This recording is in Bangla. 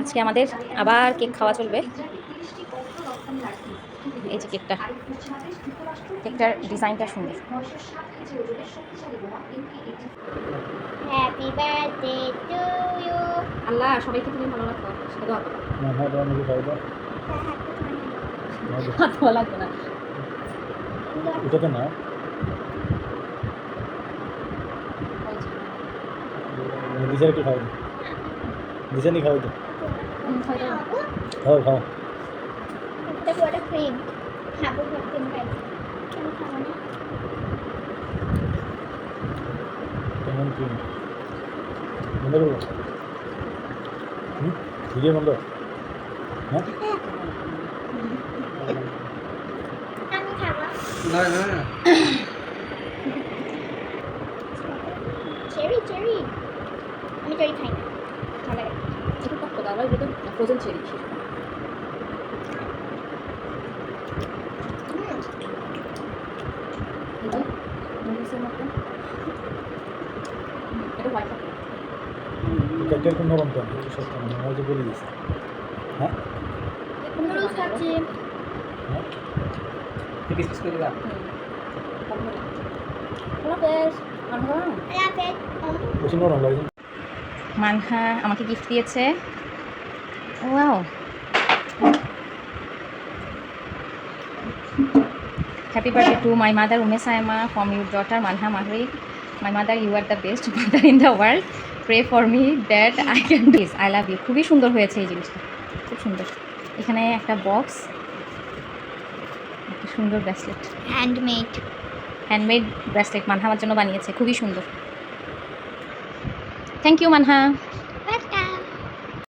আজকে আমাদের আবার কেক খাওয়া চলবে। এই যে কেকটা। কেকটার ডিজাইনটা সুন্দর। Happy birthday to you Allah সবাইকে তুমি ভালো রাখো। লাগবে না। এটা তো না। দিশা একটু খাও দিশা নি খাও তো? খাও খাও। ক্রিম ক্রিম কেমন কি বন্ধ করব? ভিডিও বন্ধ। হ্যাঁ? না না চেরি চেরি আমি চেরি খাই না। লাগে একটু টক টক আবার এটা ফ্রোজেন কেন একটু শক্ত আমার যে বলে দিয়েছে হ্যাঁ? নুডলস খাচ্ছি হ্যাঁ? পিস পিস করে মানহা আমাকে গিফট দিয়েছে। Wow happy birthday to my mother Ume Sayma from your daughter Manha Mahri my mother you are the best mother in the world pray for me that I can this I love you খুবই সুন্দর হয়েছে এই জিনিসটা। খুব সুন্দর। এখানে একটা বক্স একটা সুন্দর bracelet handmade handmade bracelet Manha আমার জন্য বানিয়েছে। খুবই সুন্দর। Thank you Manha